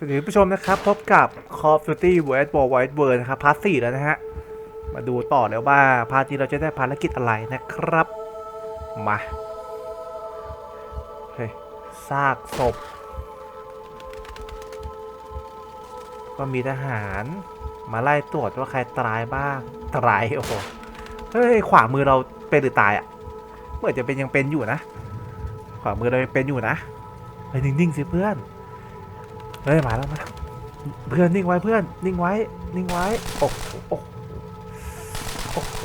สวัสดีผู้ชมนะครับ พบกับ Call of Duty World War Wide World นะครับพาร์ทสี่แล้วนะฮะ มาดูต่อแล้วว่าพาร์ทนี้เราจะได้ภารกิจอะไรนะครับ มาเฮ้ยซากศพ ก็มีทหารมาไล่ตรวจว่าใครตายบ้าง ตาย โอ้โห เฮ้ย ขวามือเราเป็นหรือตายอะ่ะเมื่อจะเป็นยังเป็นอยู่นะ ขวามือเรายังเป็นอยู่นะไปนิ่งๆสิเพื่อน ฮ้ยมาแล้วมาแล้วเพื่อนนิ่งไว้เพื่อนนิ่งไว้ นิ่งไว้โอ้โหโอ้โหโอ้โห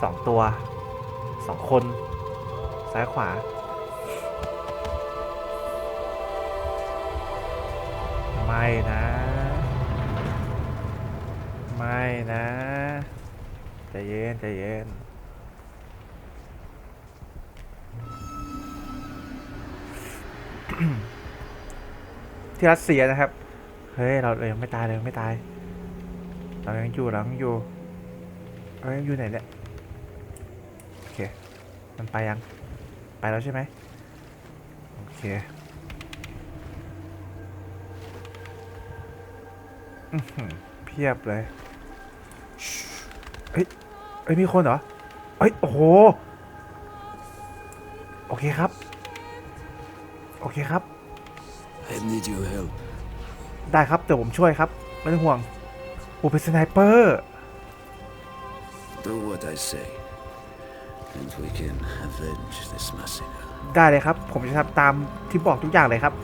สองตัวสองคน ซ้ายขวาไม่นะ ไม่นะใจเย็นใจเย็น ที่รัสเซียนะครับ เฮ้ย เราเรายังไม่ตายเลยยังไม่ตาย เรายังอยู่เรายังอยู่เรายังอยู่ไหนเนี่ย โอเค มันไปยัง ไปแล้วใช่ไหมโอเคเพียบเลย เฮ้ย เฮ้ย มีคนเหรอ เฮ้ย โอ้โห โอเคครับ โอเคครับ I need your help. ได้ครับเดี๋ยวผมช่วยครับ ไม่ต้องห่วงโอ้เป็นสไนเปอร์ Do what I say, and we can avenge this massacre. ได้เลยครับ ผมจะทำตามที่บอกทุกอย่างเลยครับ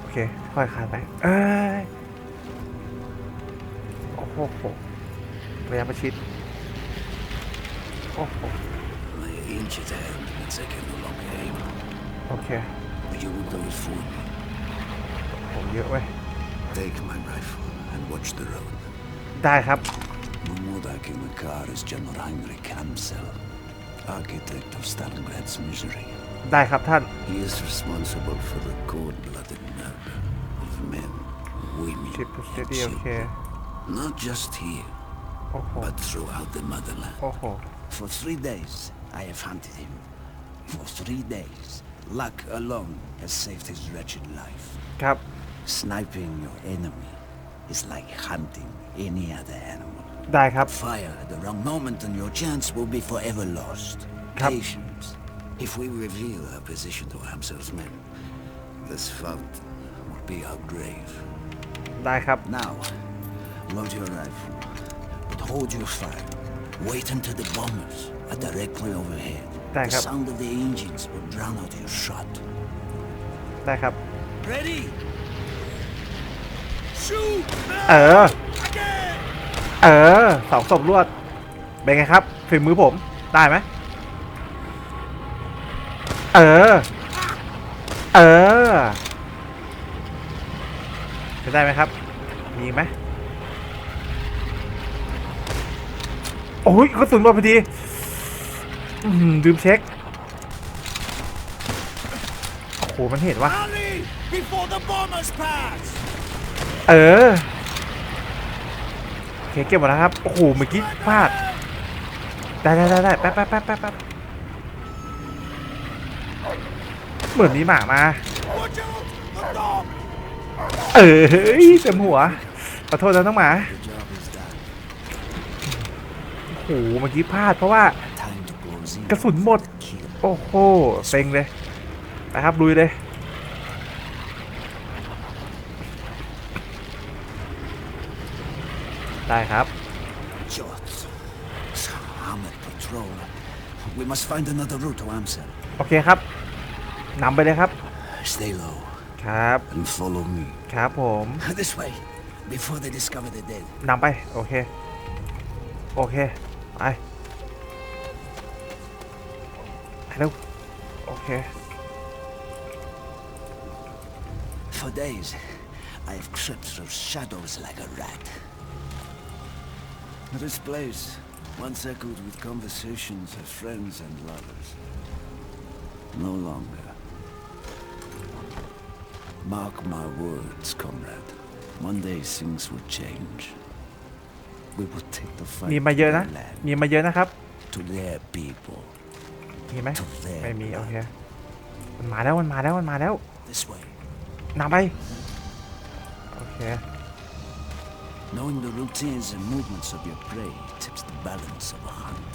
โอเค ค่อยคานไป เอ้ยโอ้โหระยะประชิด โอ้โห My ancient hand means I can no longer aim. โอเค But you will do it for me. ผมเยอะเว้ย Take my rifle and watch the road. ได้ครับ Mahmoud in the car is General Heinrich Hamsel, architect of Stalingrad's misery. ได้ครับท่าน He is responsible for the cold-blooded murder of men, women, ชิปสเต and ดี้โอเค children. Not just here, โอ้โห but throughout the motherland. โอ้โห For three days, I have hunted him. For three days, luck alone has saved his wretched life. ครับ Sniping your enemy is like hunting any other animal. ได้ครับ Fire at the wrong moment and your chance will be forever lost. Cap- Patience. If we reveal our position to Hamsel's men, this fountain will be our grave. ได้ครับ Now, load your rifle, but hold your fire. Wait until the bombers are directly overhead. Back the up. sound of the engines will drown out your shot. ได้ครับ Ready? Shoot! เออเออสองศพรวด เป็นไงครับฝีมือผมได้ไหมเออ เออจะได้ไหมครับ มีไหมโอ้ยกระสุนหมดพอดี อื้อหือลืมเช็ค โอ้โห มันเห็นว่า Rally before the bombers pass! เออโอเคเก็บหมดแล้วครับ โอ้โห เมื่อกี้พลาด ได้ได้ได้ได้แป๊บแป๊บแป๊บแป๊บแป๊บเหมือนมีหมามา Watch out! The dog! เออเฮ้ยเต็มหัว ขอโทษนะน้องหมา The job is done. โอ้โห เมื่อกี้พลาดเพราะว่า Time to close in. กระสุนหมด Kill. โอ้โหเซ็งเลยไปครับลุยเลยได้ครับ Shots. Armored patrol. We must find another route to Amsel. โอเคครับนำไปเลยครับ Stay low ครับ and follow me. ครับผม This way, before they discover the dead. นำไป โอเค โอเค ไป เร็วโอเค For days, I have crept through shadows like a rat. This place once echoed with conversations of friends and lovers. No longer. Mark my words, comrade. One day things will change. We will take the fight มีมาเยอะ to นะ their land, มีมาเยอะนะครับ to their people. มีไหม To their ไม่มีโอเค blood. มันมาแล้วมันมาแล้วมันมาแล้ว The This way. นำไปโอเค Knowing the routines and movements of your prey tips the balance of a hunt.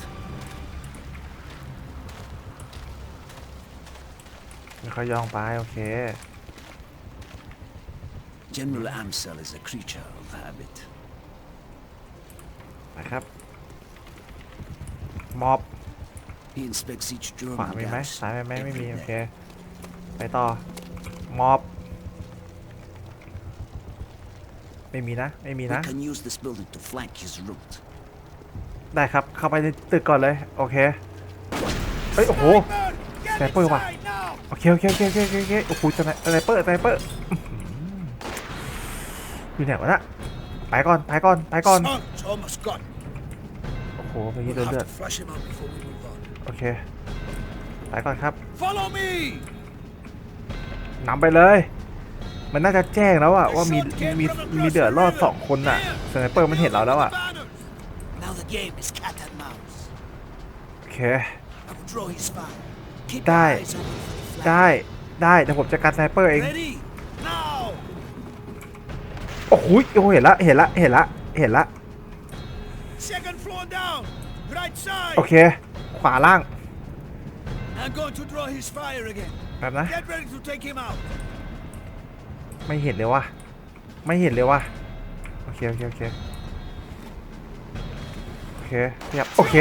มีเขายองไปโอเค General Amsel is a creature of habit. นะครับมอบ He inspects each ขวา German มีไหม gas ซ้ายมีไหมไม่ every มีโอเค day. ไปต่อ มอบ ไม่มีนะ ไม่มี We นะ can use this building to flank his route. ได้ครับ เข้าไปในตึกก่อนเลย โอเค เฮ้ย โอ้โห Sniper, get Sniper, what? inside now! โอเค โอเค โอเค โอเค โอเคโอเคโอ้โหสไนสไนเปอร์สไนเปอร์อื้อหืออยู่ไหนวะน่ะไปก่อน ไปก่อน ไปก่อน Son's almost gone. โอ้โหเมื่อกี้ We'll โดน have เลือด to flush him out before we move on. โอ เค ไปก่อนครับ Follow me! นำไปเลย มันน่าจะแจ้งแล้วอะว่ามีมีมีเดือดรอดสองคนน่ะสไนเปอร์มันเห็นเราแล้วอะ Now the game is cat and mouse. โอเค I will draw his fire. Keep your Die. eyes open for the flank. ได้ ได้เดี๋ยวผมจัดการสไนเปอร์เอง Ready? Now! โอ้โหโอ้โหเห็นละ เห็นละ เห็นละ เห็นละ Second floor down! Right side! โอเคข วาล่าง I'm going to draw his fire again. แบบนะ Get ready to take him out. ไม่เห็นเลยว่ะ ไม่เห็นเลยว่ะ โอเค โอเค โอเค โอเคขยับโอเค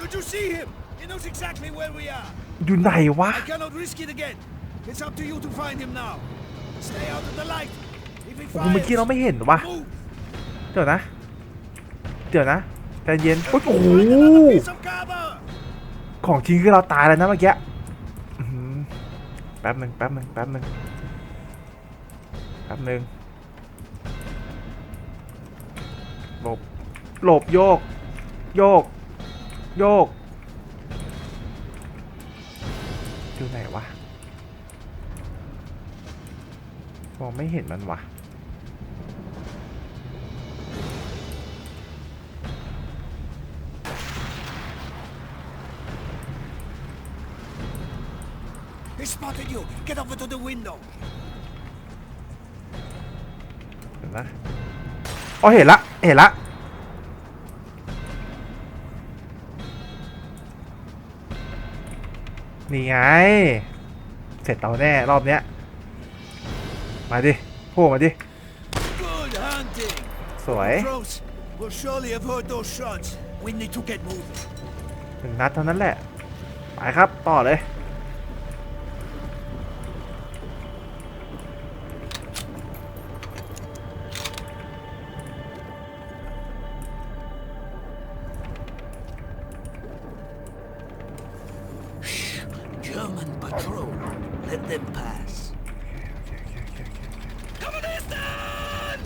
Did you see him? He knows exactly where we are. อยู่ไหนวะ I cannot risk it again. It's up to you to find him now. Stay out of the light. If he โอ้โหเมื่อกี้เรา fires, ไม่เห็นวะ move. เดี๋ยวนะ เดี๋ยวนะใจเย็น โอ้ยโอ้โห ของจริงคือเราตายแล้วนะเมื่อกี้แป๊บหนึ่งแป๊บหนึ่งแป๊บหนึ่งแป๊บหนึ่งหลบหลบโยก โยก โยกอยู่ไหนวะมองไม่เห็นมันวะ He spotted you. Get over to the window. เห็นนะอ๋อเห็นละ เห็นละ นี่ไง เสร็จเราแน่รอบเนี้ย มาดิพูดมาดิ Good hunting. สวย Troops will surely have heard those shots. We need to get moving. หนึ่งนัดเท่านั้นแหละ ไปครับ ต่อเลย German patrol. Let them pass.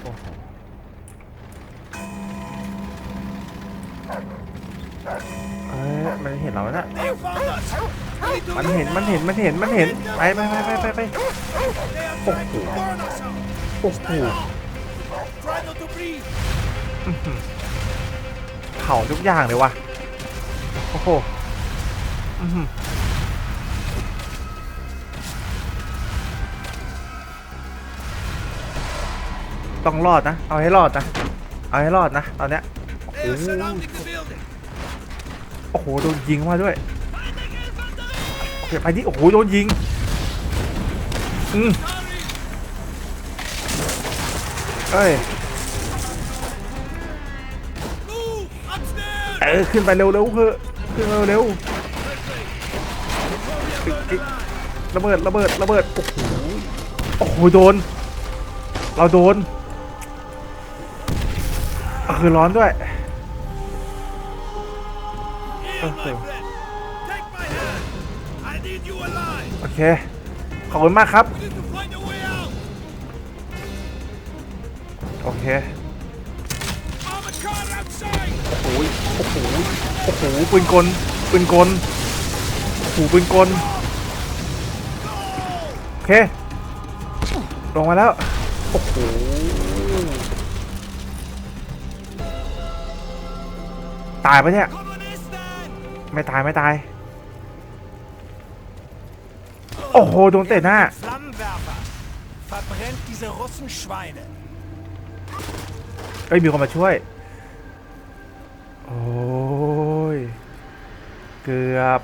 โอ้โหเอ้ยมันเห็นเราแล้วนะ They found us. We need to มันเห็น มันเห็น มันเห็น มันเห็น ไปไปไปไปไปไป They are trying to burn us out. โอ้โห Try not to breathe. เผาทุกอย่างเลยว่ะ โอ้โห อื้อหือ ต้องรอดนะ เอาให้รอดนะ เอาให้รอดนะตอนเนี้ย They are surrounding the building. โอ้โห โดนยิงมาด้วยโอเคไปดิโอ้โห โดนยิง อืม Hurry. เอ้ย Move. Upstairs. เออ ขึ้นไปเร็วเร็วๆเพื่อะขึ้นมาเร็วๆติ๊กติ๊กระเบิด ระเบิด ระเบิด โอ้โห โอ้โห โดน เราโดนอะ คือร้อนด้วย Here, my Okay. friend. Take my hand. I need you alive. โอเค ขอบคุณมากครับ We need to find a way out. โอเค Armored car outside. โอ้โหโอ้โหโอ้โหปืนกลปืนกลโอ้โหปืนกลโอเค ลงมาแล้ว โอ้โห ตายปะเนี่ย Kommunisten. ไม่ตายไม่ตาย Oh, โอ้โห โดนเตะหน้า Flammenwerfer. Verbrennt diese Russenschweine. เอ้ย มีคนมาช่วย โอ้ย เกือบ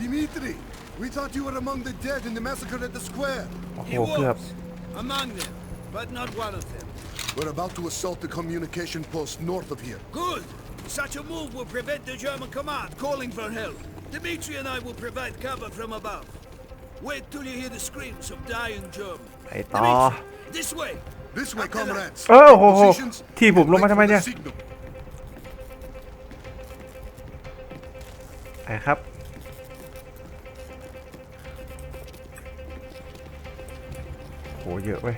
Dimitri, we thought you were among the dead in the massacre at the square. โอ้โห He เกือบ was among them, but not one of them. We're about to assault the communication post north of here. Good. Such a move will prevent the German command calling for help. Dimitri and I will provide cover from above. Wait till you hear the screams of dying German. ไปต่อ Dimitri, this way. This way, After that. comrades. เออโอ้โห Positions ที่ผมลงมา and ทำไม wait for เนี่ย the signal. ไปครับ โห เยอะเว้ย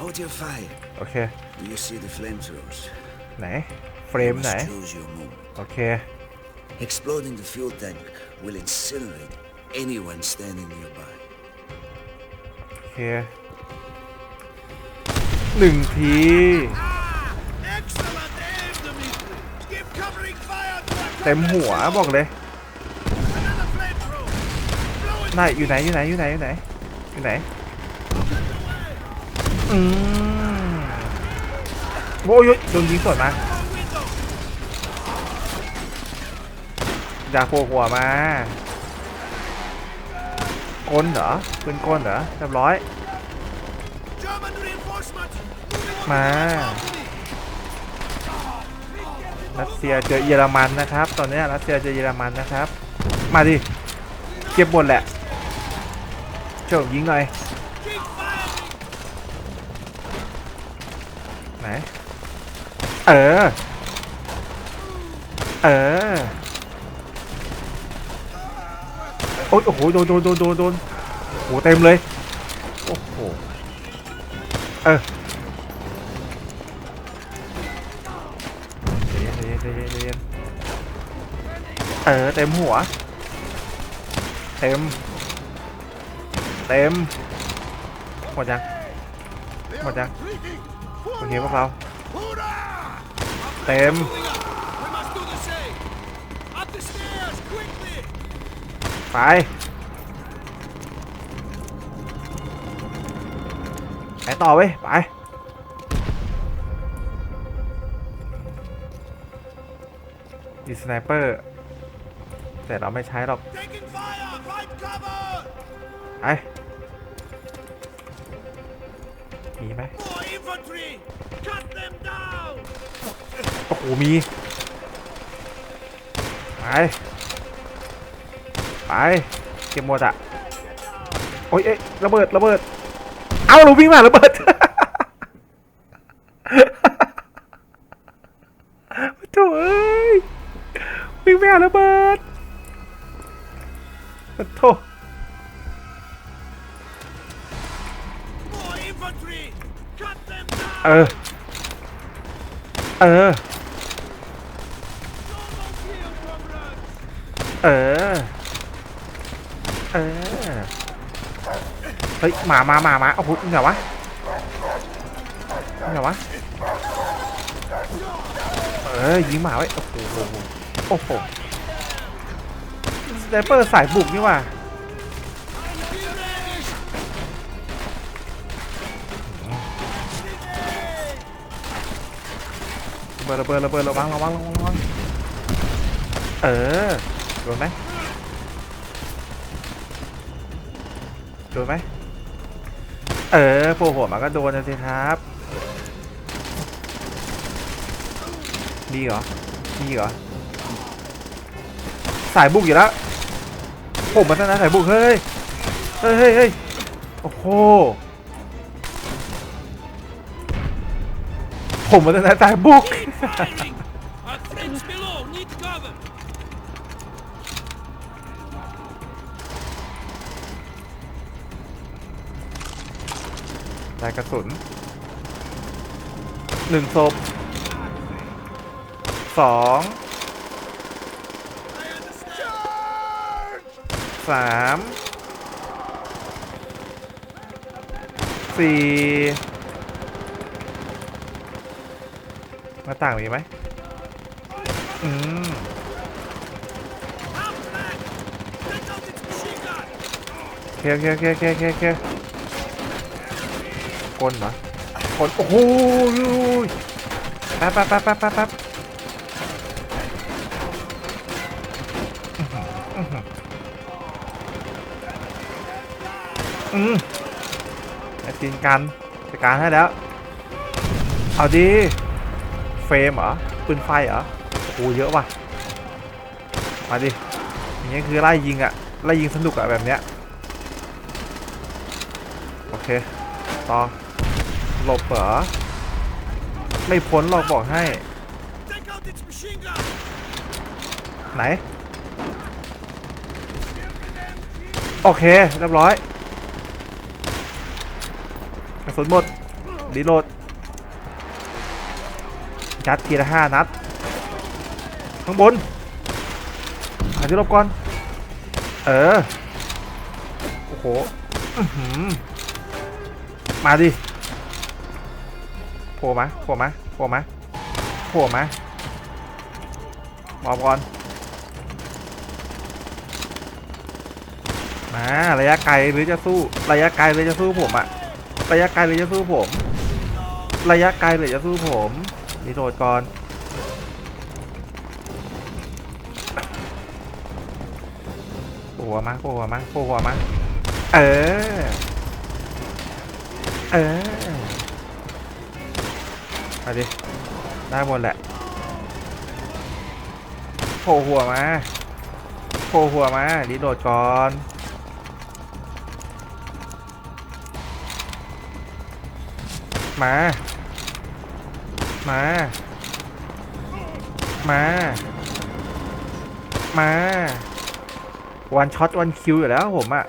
Hold your fire. โอเค Do you see the flamethrowers? ไหน เฟรม You ไหน must choose your moment. โอเค Exploding the fuel tank will incinerate anyone standing nearby. โอเคหนึ่งที Ah! Excellent aim, Dimitri. Give covering fire to our เต็มหัวบอกเลย Another flamethrower. Blow it ไหนอยู่ไหนอยู่ไหนอยู่ไหนอยู่ไหนอยู่ไหน away. อืมโอ้ยโดนยิงสวนมา อยากโผล่หัวมากลเหรอปืนกลเหรอเรียบร้อย มารัสเซียเจอเยอรมันนะครับ ตอนนี้รัสเซียเจอเยอรมันนะครับ มาดิ เก็บบนแหละเจ้ายิงหน่อย ไหน เออ โอ้ยโอ้โหโดนโดนโดนโดนโดนโหเต็มเลยโอ้โหเออเย็นใจเย็นใจเย็นใจเออเต็มหัว เต็ม เต็มหมดยัง They Come on, are Jack. retreating. โอเคพวกเรา เต็ม ไปไปต่อเว้ย ไป ดีสไนเปอร์ แต่เราไม่ใช้หรอก ไป มีไหมโอ้โหมี ไป ไปเก็บหมดอะโอ้ยเอ๊ะระเบิดระเบิด เอ้าเราวิ่งมาระเบิดโถ่เอ้ยวิ่งไปหาระเบิดโถ่เออ เออ เออ เออเฮ้ยหมามาหมามาโอ้โหนี่ไงวะนี่ไงวะเออยิงหมาไว้โอ้โหโอ้โหสไนเปอร์สายบุกนี่ว่ะระเบิดระเบิดระเบิดระวังระวังระวังระวังเออโดนไหม นไหมเออโผล่หัวมาก็โดนนะสิครับ ดีเหรอ ดีเหรอ สายบุกอยู่แล้วผมมาตั้งนานสายบุกเฮ้ย เฮ้ยเฮ้ยเฮ้ยโอ้โห ผมมาตั้งนานสายบุก กระสุนหนึ่งศพสองสามสี่หน้าต่างมีไหมอืม Up flank. Take out its machine gun. เคโอเคโอเคโอเคโอเคโอเค กลเหรอกลโอ้โหแป๊บแป๊บแป๊บแป๊บแป๊บแป๊บอืมไอ้ตีนกันจัดการให้แล้ว เอาดี เฟรมเหรอปืนไฟเหรอโอ้เยอะว่ะ มาดิ อย่างเงี้ยคือไล่ยิงอะไล่ยิงสนุกอะแบบเนี้ย โอเค ต่อ หลบเหรอ ไม่พ้นหรอกบอกให้ ไหน โอเค เรียบร้อยกระสุนหมดรีโหลดยัดทีละห้านัด ข้างบนหาที่หลบก่อน เออ โอ้โหมาดิ โผล่มาโผล่มาโผล่มาโผล่มาหมอบก่อนมาระยะไกลหรือจะสู้ ระยะไกลหรือจะสู้ผมอะระยะไกลหรือจะสู้ผม ระยะไกลหรือจะสู้ผมรีโหลดก่อนโผล่มาโผล่มาโผล่มาเออ เออ มาดิได้หมดแหละโผล่หัวมาโผล่หัวมารีโหลดก่อนมา มา มา มา วันช็อตวันคิวอยู่แล้วผมอะ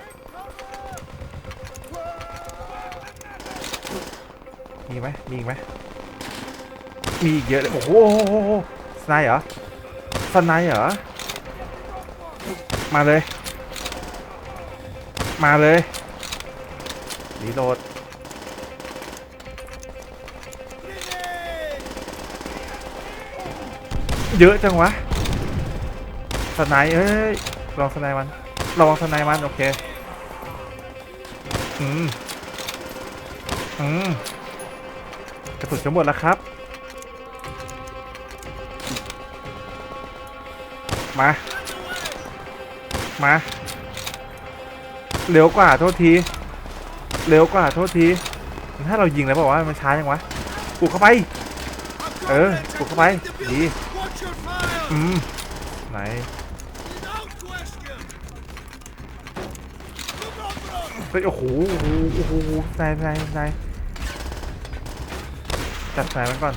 มีไหมมีไหม มีอีกเยอะเลยโอ้โหสไนเหรอสไนเหรอ มาเลย มาเลยรีโหลดเยอะจังวะสไนเอ้ยลองสไนมันลองสไนมันโอเคอืมอืมกระสุนจะหมดแล้วครับ มา มา เร็วกว่าโทษที เร็วกว่าโทษที ถ้าเรายิงแล้วบอกว่ามันช้ายังวะปลุกเข้าไป I've Ờ, got của legs các bay. across the Đi. building. Watch your fire! อืม ไหน เฮ้ยโอ้โห โอ้โห โอ้โหนายนายนายจัดสายมันก่อน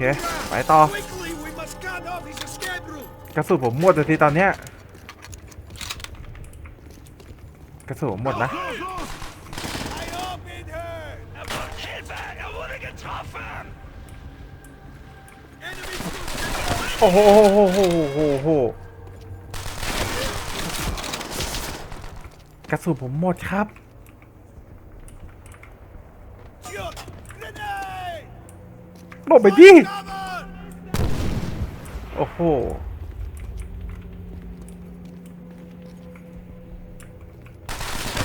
ค ไปต่อกระสุนผมหมดแลยทีตอนเนี้ยกระสุนผมหมดนะโอ้โหโหโหโหโหกระสุนผมหมดครับ Shoot! Grenade! หลบไปดิ Cover! โอ้โห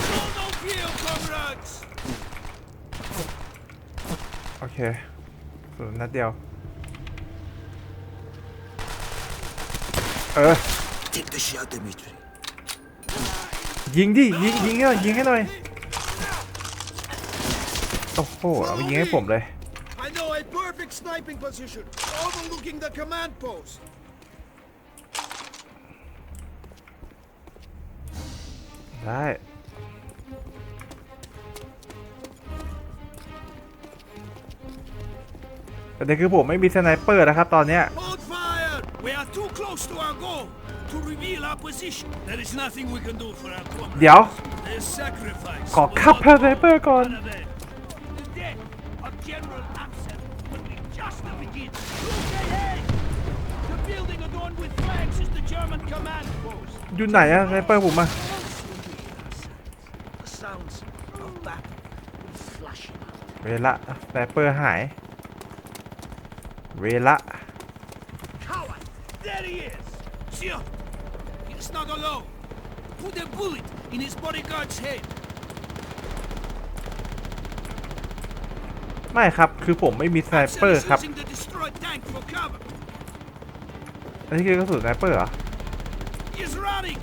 Show no fear, comrades! โอเคกระสุนนัดเดียว เออ Take the shot, Dimitri. ยิงดิ ยิงยิงให้หน่อยยิงให้หน่อย โอ้โหเอาไปยิงให้ผมเลย I know a perfect sniping position, overlooking the command post. ได้ประเด็นคือผมไม่มีสไนเปอร์นะครับตอนเนี้ย Hold fire! We are too close to our goal. To reveal our position, there is nothing we can do for our comrades. เดี๋ยว Their sacrifice. ขอ will คับ not สไนเปอร์ก่อน honor them. อยู่ไหนอะไนเปอร์ผมมาเวละไนเปอร์หาย เวละไม่ครับ คือผมไม่มีสไนเปอร์ครับ อันนี้คือกระสุนสไนเปอร์เหรอ He's running!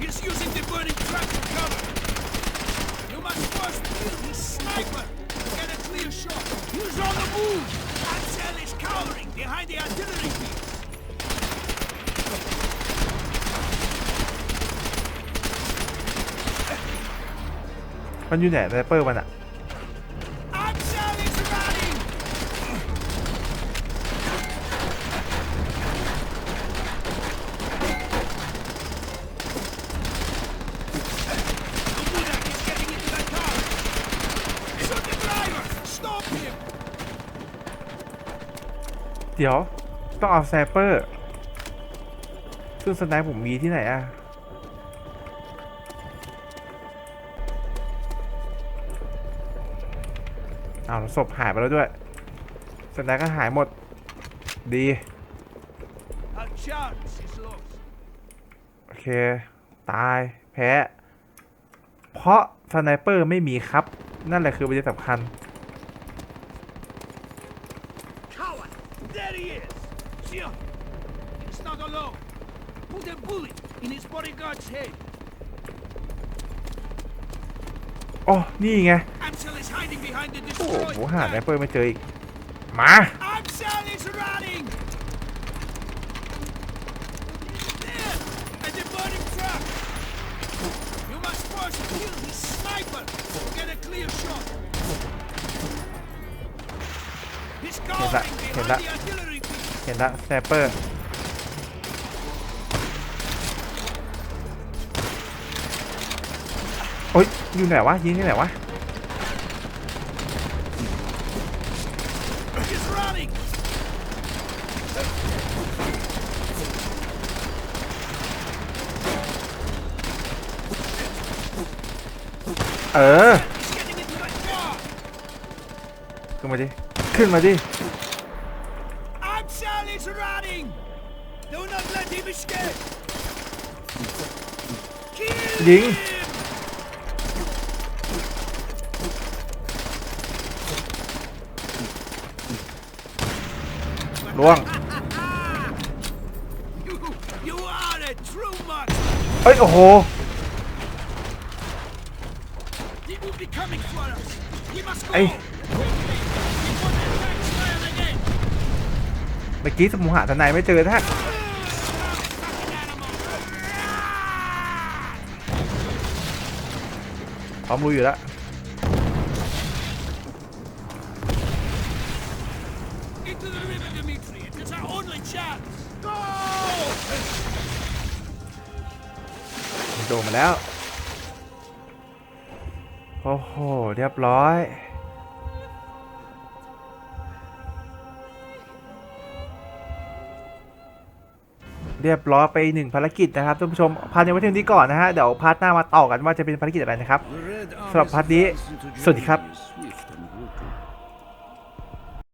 He's using the burning truck for cover! You must first kill his sniper! Get a clear shot! He's on the move! Axel is cowering behind the artillery piece! มันอยู่ไห เดี๋ยว ต้องเอาสไนเปอร์ ซึ่งสไนป์ผมมีที่ไหนอะเอาวศพหายไปแล้วด้วยสไนป์ก็หายหมด ดี Our chance is lost. โอเค ตาย แพ้ เพราะสไนเปอร์ไม่มีครับ นั่นแหละคือประเด็นสำคัญ There he is! Sure! He's not alone! Put a bullet in his bodyguard's head! อ๋อ นี่ไง Axel is hiding behind the โอ้โห destroyed หาสไน tank! เปอร์ไม่เจออีก มา Axel is running! There! At the burning truck! You must first kill his sniper to get a clear shot! เห็นละเห็นละเห็นละแซปเปอร์โอ้ยอยู่ไหนวะยิงที่ไหนวะเออขึ้นมาดิ ขึ้นมาดิ Axel is running! Do not let him escape! Kill Ding. him! ล่วง You, you are a true marksman! เอ้ย โอ้โห มื่อกี้สมุหะทนายไม่เจอท่านพร้อมลุยอยู่แล้วโดนมาแล้ว โอ้โห เรียบร้อย เรียบร้อยไปหนึ่งภารกิจนะครับท่านผู้ชมพาร์ทในวันที่นี้ก่อนนะฮะเดี๋ยวพาร์ทหน้ามาต่อกันว่าจะเป็นภารกิจอะไรนะครับสำหรับพาร์ทนี้สวัสดีครับ